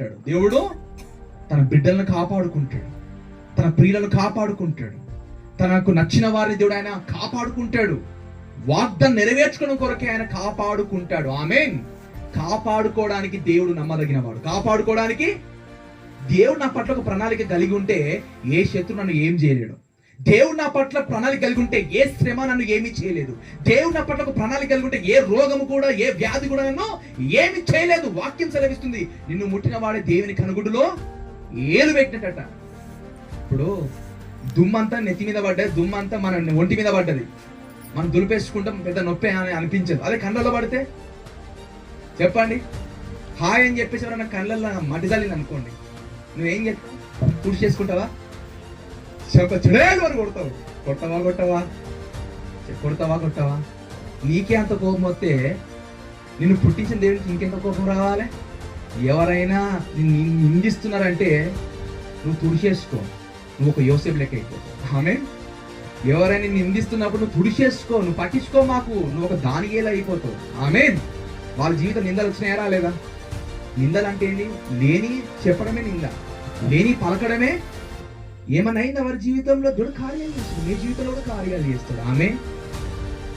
ఉంటాడు దేవుడు తన బిడ్డలను కాపాడుకుంటాడు. తన ప్రియులను కాపాడుకుంటాడు. తనకు నచ్చిన వారిని దేవుడు ఆయన కాపాడుకుంటాడు. వాగ్దాన్ని నెరవేర్చుకున్న కొరకే ఆయన కాపాడుకుంటాడు. ఆమెన్. కాపాడుకోవడానికి దేవుడు నమ్మదగిన వాడు కాపాడుకోవడానికి దేవుడు నా పట్ల ఒక ప్రణాళిక కలిగి ఉంటే ఏ శత్రు నన్ను ఏం చేయలేడు. దేవుడు నా పట్ల ప్రణాళిక కలిగి ఉంటే ఏ శ్రమ నన్ను ఏమీ చేయలేదు. దేవుడు నా పట్ల ప్రణాళిక కలిగి ఉంటే ఏ రోగము కూడా ఏ వ్యాధి కూడా నన్ను ఏమి చేయలేదు. వాక్యం సెలవిస్తుంది. నిన్ను ముట్టిన వాడే దేవుని కనుగుడులో ఏలు పెట్టినట్ట ఇప్పుడు దుమ్మంతా నెత్తి మీద పడ్డది దుమ్మంతా మన ఒంటి మీద పడ్డది. మనం దులిపేసుకుంటాం పెద్ద నొప్పి అని అనిపించదు. అదే కళ్ళలో పడితే? చెప్పండి. హాయ్ అని చెప్పేసి ఎవరన్నా కళ్ళల్లో మట్టి అనుకోండి నువ్వేం చేస్తావు పూర్తి చేసుకుంటావా చెప్ప చెడేలు అని కొడతావు. కొట్టవా కొట్టవా? కొడతావా కొట్టవా? నీకే అంత కోపం వస్తే నిన్ను పుట్టించిన దేవుడికి ఇంకెంత కోపం రావాలి? ఎవరైనా నిన్ను నిందిస్తున్నారంటే నువ్వు తుడిచేసుకో. నువ్వు ఒక యోసేపు లెక్క అయిపోతావు. ఆమె ఎవరైనా నిన్ను నిందిస్తున్నప్పుడు నువ్వు తుడిచేసుకో నువ్వు పట్టించుకో మాకు. నువ్వు ఒక దానిగేలా అయిపోతావు. ఆమె వాళ్ళ జీవితం నిందలు వచ్చినాయా రాలేదా? నిందలు అంటే ఏంటి లేని చెప్పడమే నింద. లేని పలకడమే ఏమనైనా వారి జీవితంలో దేవుడు కార్యాలు చేస్తాడు మీ జీవితంలో కూడా కార్యాలు చేస్తాడు ఆమె